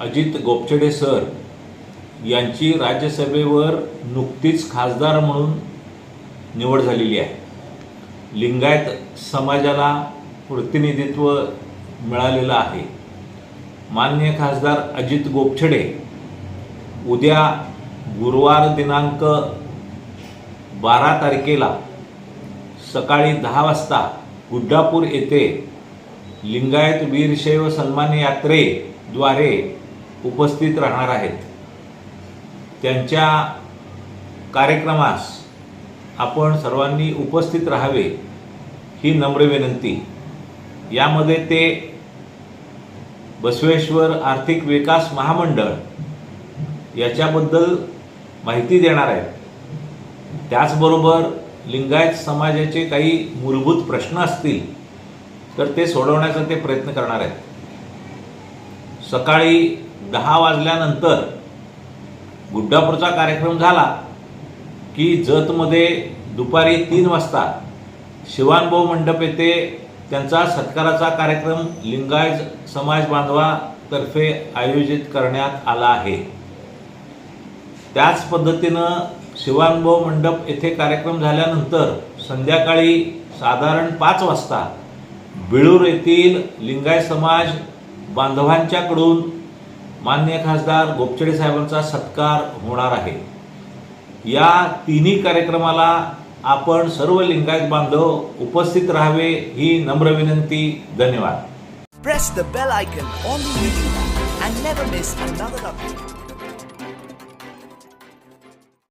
Ajit Gopchhade sir यांची राज्यसभेवर नुकतीच खासदार म्हणून निवड झालेली आहे. लिंगायत समाजाला प्रतिनिधित्व मिळालेलं आहे. मान्य खासदार अजित गोपछडे उद्या गुरुवार दिनांक बारा तारखेला सकाळी दहा वाजता गुड्डापूर येथे लिंगायत वीरशैव सन्मान यात्रेद्वारे उपस्थित राहणार आहेत. त्यांच्या कार्यक्रमास आपण सर्वांनी उपस्थित राहावे ही नम्र विनंती. यामध्ये ते बसवेश्वर आर्थिक विकास महामंडळ याच्याबद्दल माहिती देणार आहेत. त्याचबरोबर लिंगायत समाजाचे काही मूलभूत प्रश्न असतील तर ते सोडवण्याचा ते प्रयत्न करणार आहेत. सकाळी दहा वाजल्यानंतर गुड्डापूरचा कार्यक्रम झाला की जतमध्ये दुपारी तीन वाजता शिवानभाऊ मंडप येथे त्यांचा सत्काराचा कार्यक्रम लिंगायत समाज बांधवातर्फे आयोजित करण्यात आला आहे. त्याच पद्धतीनं शिवानभाऊ मंडप येथे कार्यक्रम झाल्यानंतर संध्याकाळी साधारण पाच वाजता बिळूर येथील लिंगायत समाज बांधवांच्याकडून मान्य खासदार गोपचडे साहेबांचा सत्कार होणार आहे या तिन्ही कार्यक्रमाला आपण सर्व लिंगायत बांधव उपस्थित राहावे ही नम्र विनंती धन्यवाद Press the bell icon on the YouTube and never miss another update.